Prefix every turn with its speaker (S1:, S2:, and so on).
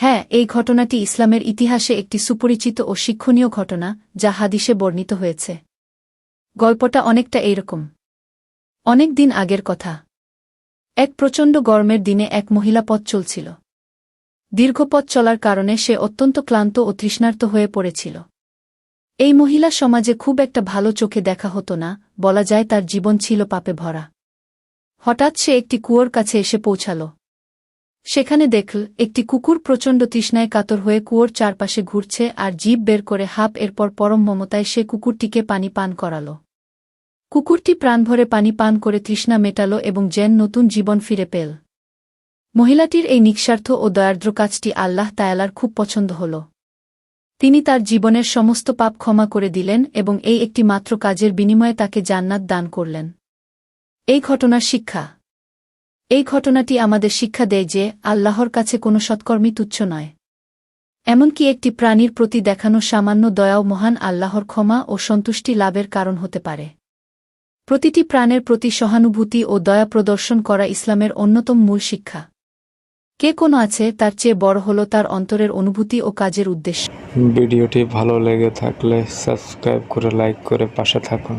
S1: হ্যাঁ এই ঘটনাটি ইসলামের ইতিহাসে একটি সুপরিচিত ও শিক্ষণীয় ঘটনা, যা হাদিসে বর্ণিত হয়েছে। গল্পটা অনেকটা এইরকম। অনেক দিন আগের কথা। এক প্রচণ্ড গরমের দিনে এক মহিলা পথ চলছিল। দীর্ঘ পথ চলার কারণে সে অত্যন্ত ক্লান্ত ও তৃষ্ণার্ত হয়ে পড়েছিল। এই মহিলা সমাজে খুব একটা ভালো চোখে দেখা হতো না, বলা যায় তার জীবন ছিল পাপে ভরা। হঠাৎ সে একটি কুয়োর কাছে এসে পৌঁছাল। সেখানে দেখল, একটি কুকুর প্রচণ্ড তৃষ্ণায় কাতর হয়ে কুয়োর চারপাশে ঘুরছে আর জিভ বের করে হাপ এরপর পরম মমতায় সে কুকুরটিকে পানি পান করাল। কুকুরটি প্রাণভরে পানি পান করে তৃষ্ণা মেটাল এবং যেন নতুন জীবন ফিরে পেল। মহিলাটির এই নিঃস্বার্থ ও দয়ার্দ্র কাজটি আল্লাহ তায়ালার খুব পছন্দ হল। তিনি তার জীবনের সমস্ত পাপ ক্ষমা করে দিলেন এবং এই একটি মাত্র কাজের বিনিময়ে তাকে জান্নাত দান করলেন। এই ঘটনার শিক্ষা। এই ঘটনাটি আমাদের শিক্ষা দেয় যে আল্লাহর কাছে কোনো সৎকর্মী তুচ্ছ নয়। এমনকি একটি প্রাণীর প্রতি দেখানো সামান্য দয়াও মহান আল্লাহর ক্ষমা ও সন্তুষ্টি লাভের কারণ হতে পারে। প্রতিটি প্রাণের প্রতি সহানুভূতি ও দয়া প্রদর্শন করা ইসলামের অন্যতম মূল শিক্ষা। কে কোনো আছে তার চেয়ে বড় হল তার অন্তরের অনুভূতি ও কাজের উদ্দেশ্য।
S2: ভিডিওটি ভালো লেগে থাকলে সাবস্ক্রাইব করে, লাইক করে পাশে থাকুন।